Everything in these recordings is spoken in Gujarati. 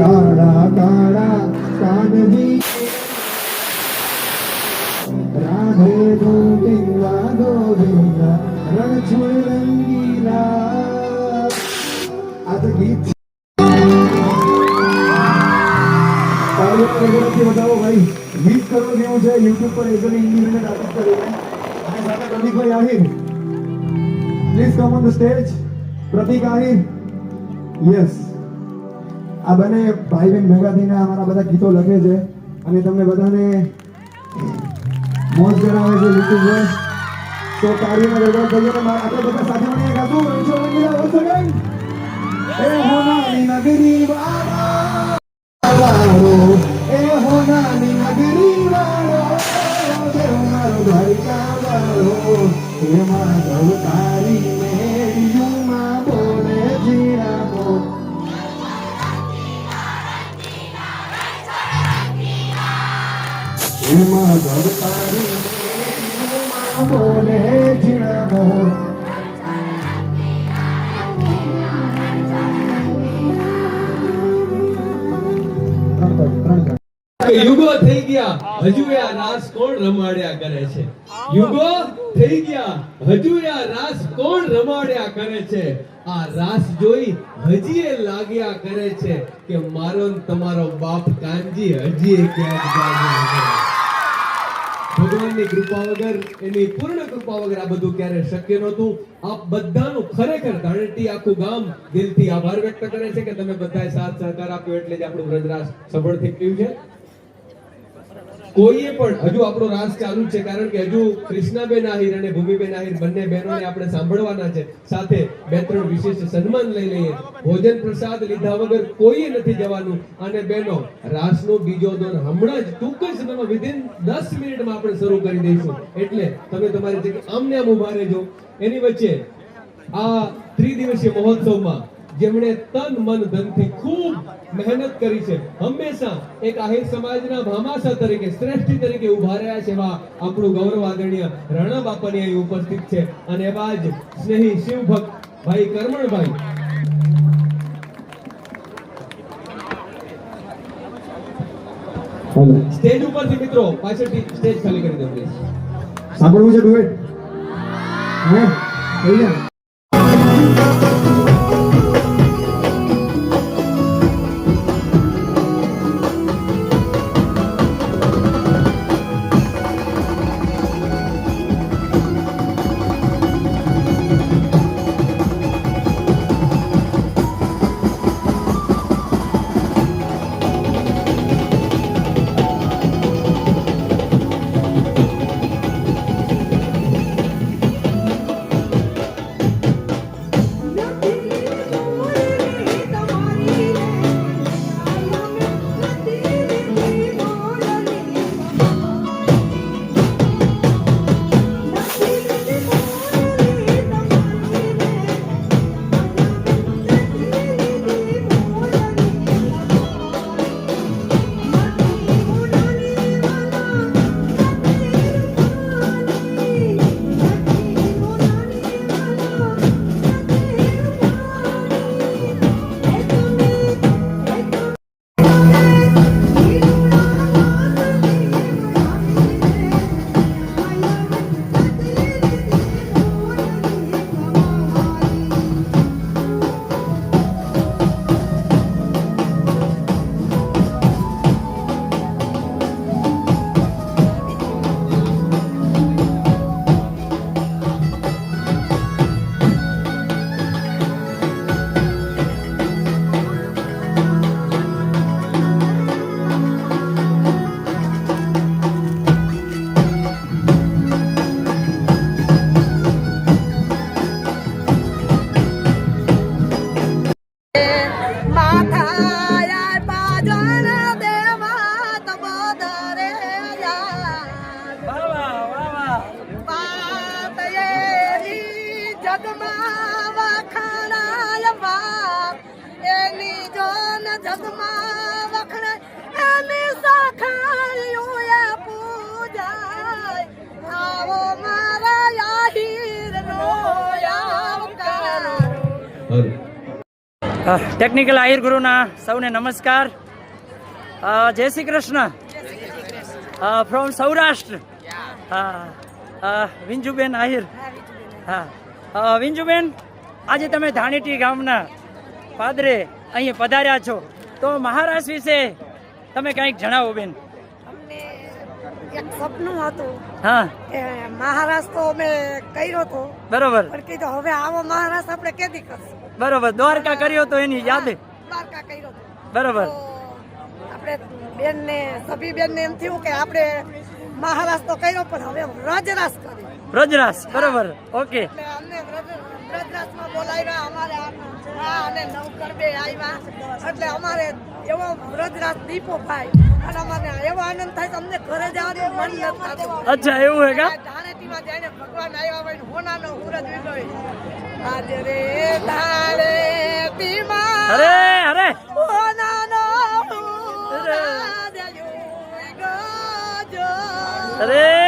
કાળા કાળા કાનજી રાધે ગોવિંદા ગોવિંદા રણછોડ રંગીલા આ તો ગીત છે. ગગડાથી વધાવો ભાઈ વીસ કરોડ જેવું છે યુટ્યુબ પર એન ઇન્ડિપેન્ડન્ટ આર્ટિસ્ટ કરીને અને સાથે પ્રતિકભાઈ Ahir please come on the stage Pratik Ahir yes આ બંને ભાઈ બહેન ભેગા થઈને અમારા બધા ગીતો લખે છે અને તમને બધાને મોજ કરાવે છે યુટ્યુબ પર તો તાળીઓના ગગડા થઈને આપણે બધા સાથે મળીને ગાતું રણછોડ once again. એ હોનાની નગરી વાળા, એ હોનાની નગરી વાળો દેવ મારો દ્વારિકા વાળો એમાં ગૌ તારી યુગો થઈ ગયા, હજુ આ રાસ કોણ રમાડ્યા કરે છે યુગો થઈ ગયા, હજુ આ રાસ કોણ રમાડ્યા કરે છે આ રાસ જોઈ હજી એ લાગ્યા કરે છે કે મારો તમારો બાપ કાનજી હજી ક્યાંક જાગ્યા. ભગવાનની કૃપા વગર, એની પૂર્ણ કૃપા વગર આ બધું ક્યારે શક્ય નહોતું. આપ બધાનું ખરેખર ધાણેટી આખું ગામ દિલથી આભાર વ્યક્ત કરે છે કે તમે બધાએ સાથ સહકાર આપ્યો, એટલે જ આપણું વ્રજરાજ સફળ થઈ ગયું છે. કોઈએ પણ, હજુ આપણો રાસ ચાલુ છે, કારણ કે હજુ કૃષ્ણાબેન આહિર અને ભૂમિબેન આહિર બંને બહેનોને આપણે સાંભળવાના છે. સાથે બે ત્રણ વિશેષ સન્માન લઈ લઈએ. ભોજન પ્રસાદ લીધા વગર કોઈએ નથી જવાનું. અને બહેનો, રાસનો બીજો દોર હમણાં જ ટૂંક જ સમયમાં વિધિન દસ મિનિટમાં આપણે શરૂ કરી દઈશું. એટલે તમે તમારી જગ્યાએ આમને આમ ઊભા રહેજો. એની વચ્ચે આ ત્રિદિવસીય મહોત્સવમાં જેમણે તન મન ધનથી ખૂબ મહેનત કરી છે. હંમેશા એક આહિર સમાજના ભામાસા તરીકે શ્રેષ્ઠ તરીકે ઊભા રહ્યા છે એવા આપણું ગૌરવ આદરણીય રાણા બાપાની અહીં ઉપસ્થિત છે. અને એવા જ સ્નેહી શિવ ભક્ત ભાઈ કરમણભાઈ. સ્ટેજ ઉપરથી મિત્રો પાછળથી સ્ટેજ ખાલી કરી દો પ્લીઝ સાંભળવું છે ડુએટ હે? ટેકનિકલ આહિર ગુરુના સૌને નમસ્કાર. જય શ્રી કૃષ્ણ. ફ્રોમ સૌરાષ્ટ્ર. વિંજુબેન આહિર. હા વિંજુબેન આજે તમે ધાણીટી ગામના પાદરે અહીં પધાર્યા છો. તો મહારાષ્ટ્ર વિશે તમે કંઈક જણાવો બેન. એક સપનું હતું હા. મહારાષ્ટ્ર તો અમે કર્યો હતો બરોબર. પણ કીધું હવે આવો મહારાષ્ટ્ર આપણે કેદી કરશું? બરોબર દ્વારકા કર્યો તો એની યાદ? દ્વારકા કર્યો બરોબર. આપણે બેન બેનને સભી બેનને એમ થયું કે આપણે મહારાષ્ટ્ર તો કર્યો પણ હવે રજરાસ કર્યો રજરાસ બરોબર ઓકે. અમને વ્રજ- બોલાવ્યા અમારે આ અને નવકર બે આવ્યા. એટલે અમારે એવો વ્રજરાસ દીપો ભાઈ અને અમારે એવો આનંદ થાય અમને ઘરે જવાનું મન નથી થતું. અચ્છા એવું હે કા? ધાણેટીમાં જઈને ભગવાન આવ્યા હોય ને હોનાનો હુરજ વીંધો આજે રે ધાણેટીમાં અરે અરે! હોનાનો હુરજ અરે!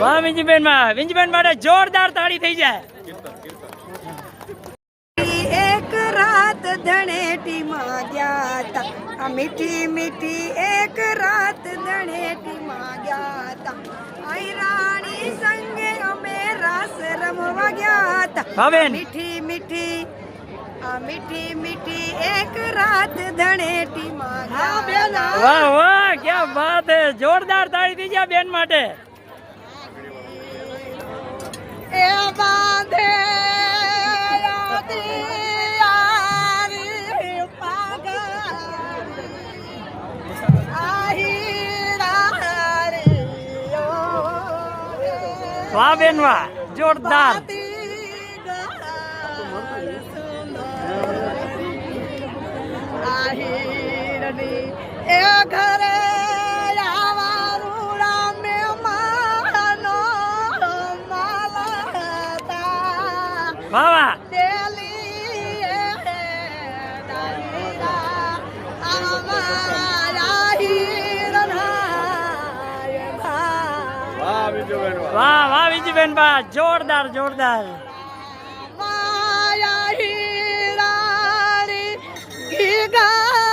વાહ વિંજીબેનમાં વિંજીબેન માટે જોરદાર તાળી થઈ જાય. એક રાત ધણેટીમાં ગયા તા. આ મીઠી મીઠી એક રાત ધણેટીમાં ગયા તા. અહીં રાણી સંગે અમે રાસ રમવા ગયા તા. ભાવેન મીઠી મીઠી આ મીઠી મીઠી એક રાત ધણેટીમાં ગયા તા વાહ વાહ ક્યાં વાત હે. જોરદાર તાળી થઈ જાય બેન માટે એ બાંધે યારી પાગલ આહીરારીઓ વાહ બેન વાહ જોરદાર. એ ઘરે વાહ વાહ. વાહ વાહ. બા જોરદાર જોરદાર. માયા હીરાણી ઘીગારના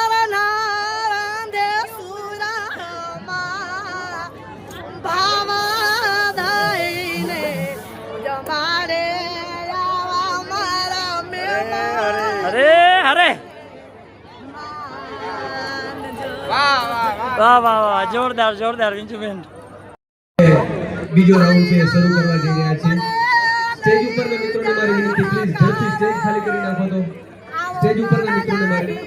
વાહ વાહ વાહ જોરદાર જોરદાર વિંજુબેન. બીજો રાઉન્ડ છે શરૂ કરવા જઈ રહ્યા છે. સ્ટેજ ઉપરના મિત્રોને મારી વિનંતી પ્લીઝ ઝડપથી સ્ટેજ ખાલી કરી નાખો તો. સ્ટેજ ઉપરના મિત્રોને મારી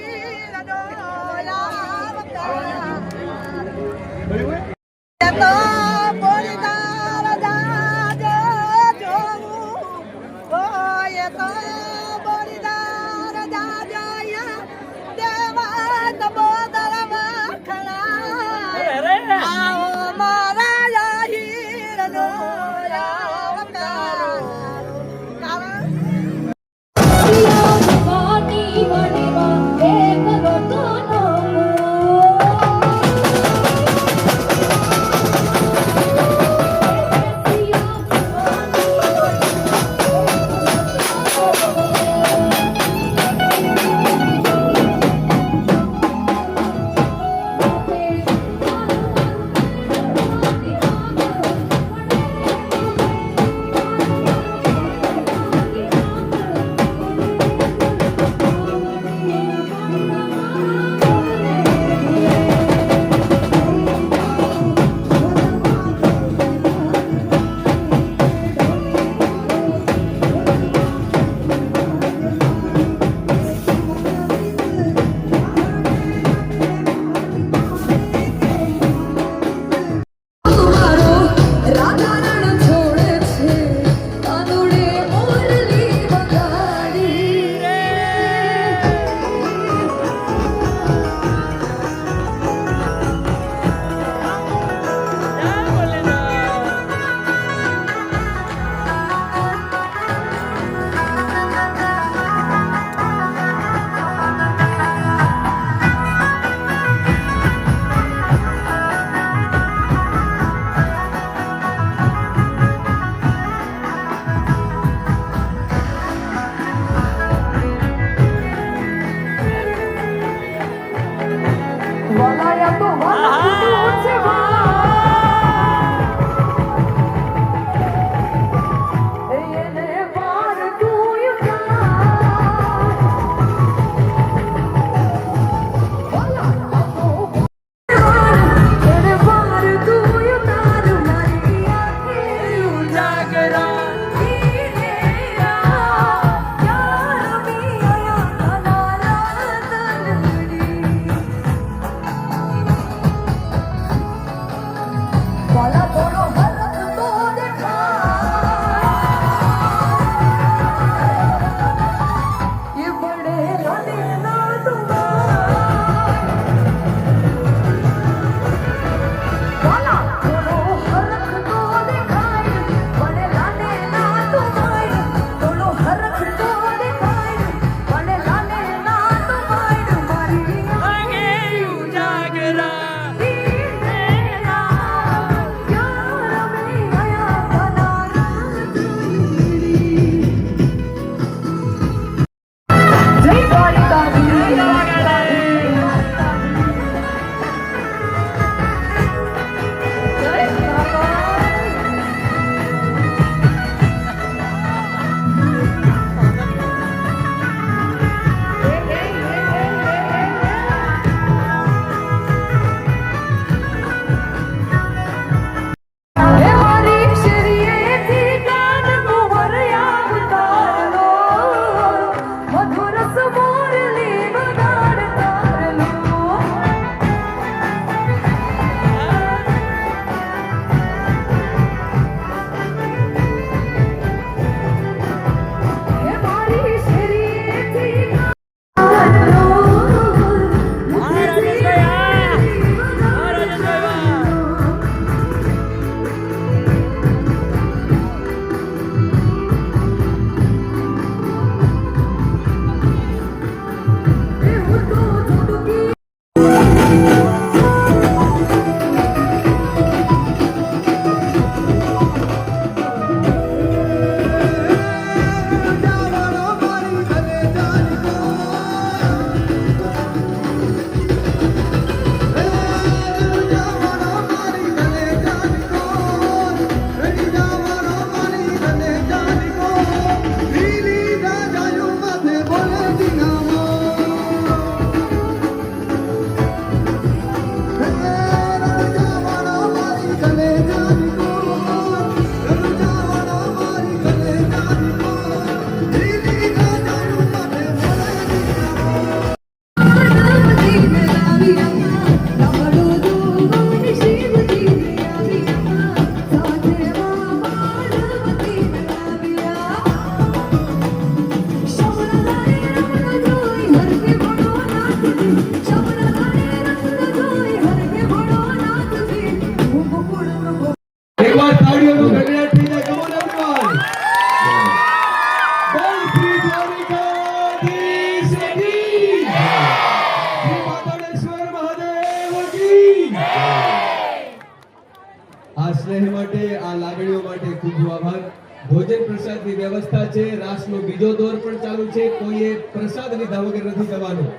સ્નેહ માટે, આ લાગણીઓ માટે ખૂબ ખૂબ આભાર. ભોજન પ્રસાદની વ્યવસ્થા છે, રાસનો બીજો દોર પણ ચાલુ છે, કોઈએ પ્રસાદ લીધા વગર નથી જવાનું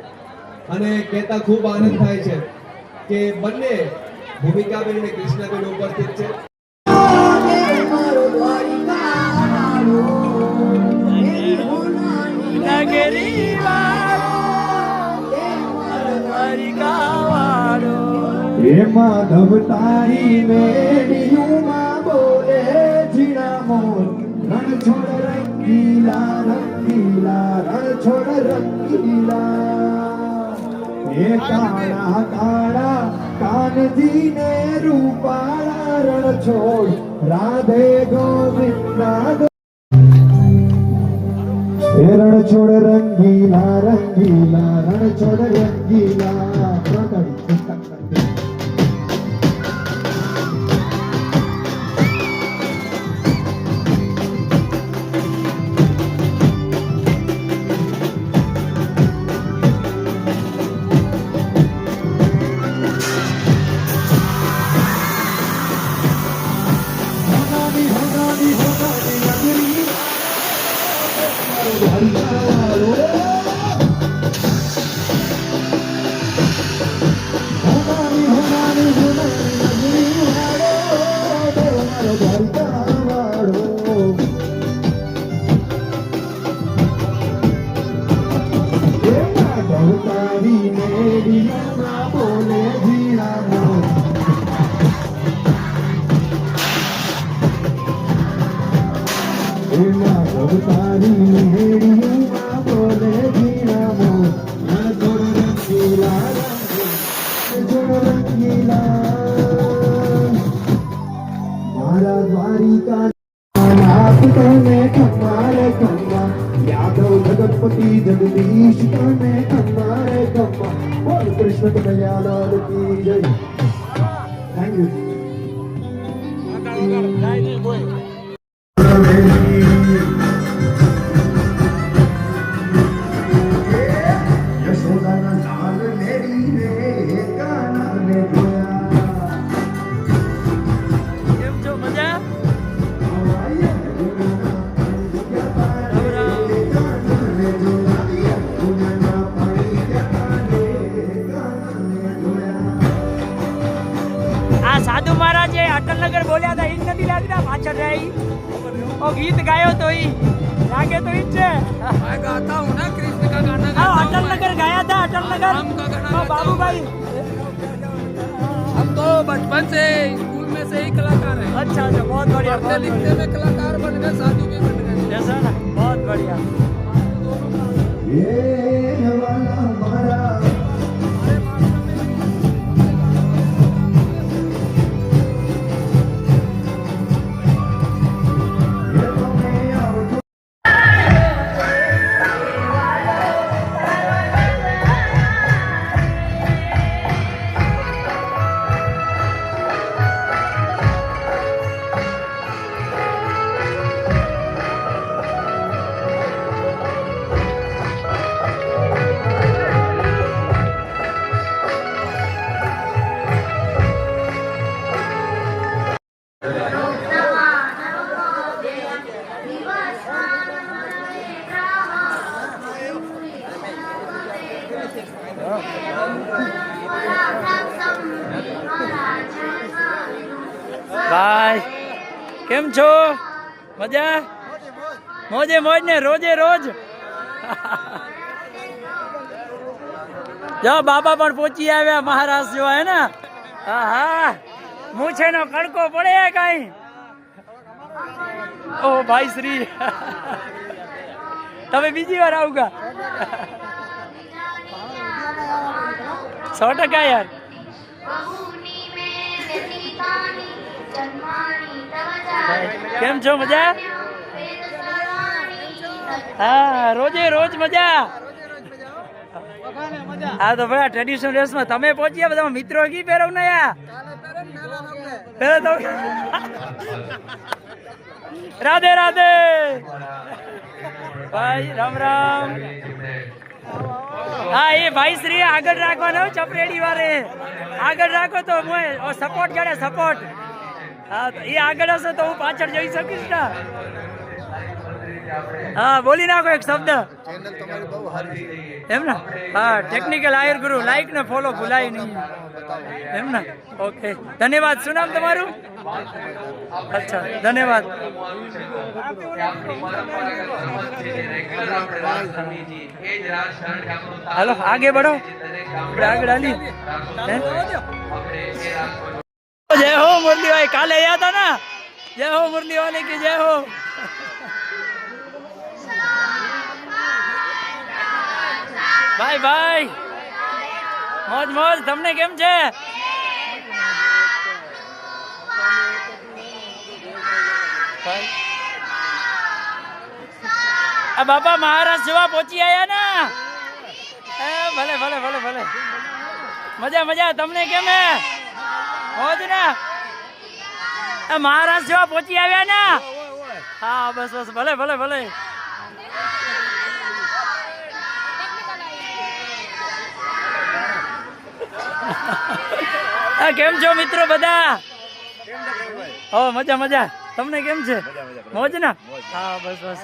અને કહેતા ખૂબ આનંદ થાય છે કે બંને ભૂમિકાબેન અને કૃષ્ણાબેન ઉપસ્થિત છે. માધવ તારી મેડિયુમાં બોલે જીણા મોર રણ છોડ રંગીલા રંગીલા રણ છોડ રંગીલા. હે કાળા કાળા કાનજીને રૂપાળા રણ છોડ રાધે ગોવિંદ રણ છોડ રંગીલા રંગીલા રણ છોડ રંગીલા. યશોદાના Yeah. ભાઈ, કેમ છો? મજા? મોજે મોજ ને, રોજે રોજ. જો બાબા પણ પહોંચી આવ્યા મહારાજ જોવા, હે ને? હા હા મૂછે નો કડકો પડે કઈ? ઓ ભાઈ શ્રી. તમે બીજી વાર આવુગા સો ટકા યાર કેમ છો મજા હા રોજે રોજ મજા હા તો ભાઈ ટ્રેડિશનલ ડ્રેસમાં તમે પહોંચ્યા બધા મિત્રો કી પહેરવ ને યા પહેરો તો રાધે રાધે ભાઈ રામ રામ હા, એ ભાઈ શ્રી આગળ રાખવાનો, ચપરેડી વારે. આગળ રાખો તો સપોર્ટ કરે સપોર્ટ હા એ આગળ હશે તો હું પાછળ જઈ શકીશ ને. હા બોલી નાખો એક શબ્દ એમ ને હા ટેકનિકલ આયુર્ગુરુ લાઈક ને ફોલો ભૂલાય નહીં એમ ને ઓકે ધન્યવાદ શું નામ તમારું અચ્છા ધન્યવાદ હાલો આગે બઢો આગળ હાલી જય હો મુરલીભાઈ કાલે આવ્યા હતા ને જય હો મુરલીવાલી કે જય હો ભાઈ ભાઈ. મોજ મોજ. તમને કેમ છે? આ બાપા મહારાષ્ટ્ર જેવા પહોંચી આયા ને? ભલે ભલે ભલે ભલે. મજા મજા. તમને કેમ હે? મોજ ને? મહારાજ જેવા પહોંચી આવ્યા ને? હા, બસ બસ. ભલે ભલે ભલે. આ કેમ છો મિત્રો બધા? હો મજા મજા. તમને કેમ છે? મોજ ને? હા બસ બસ.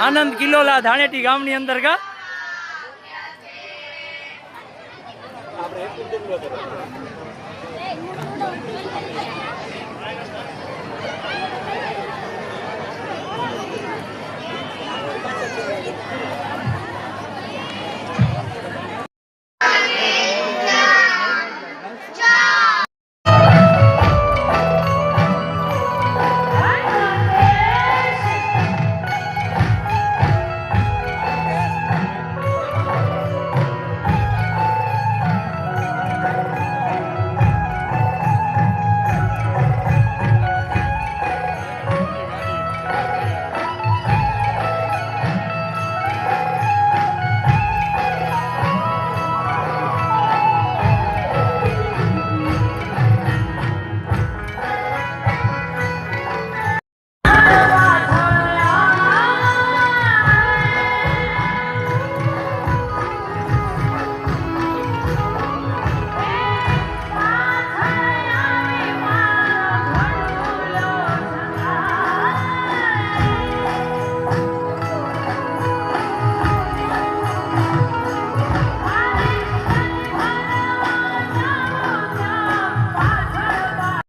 આનંદ કિલ્લોલા ધાણેટી ગામની અંદર કા?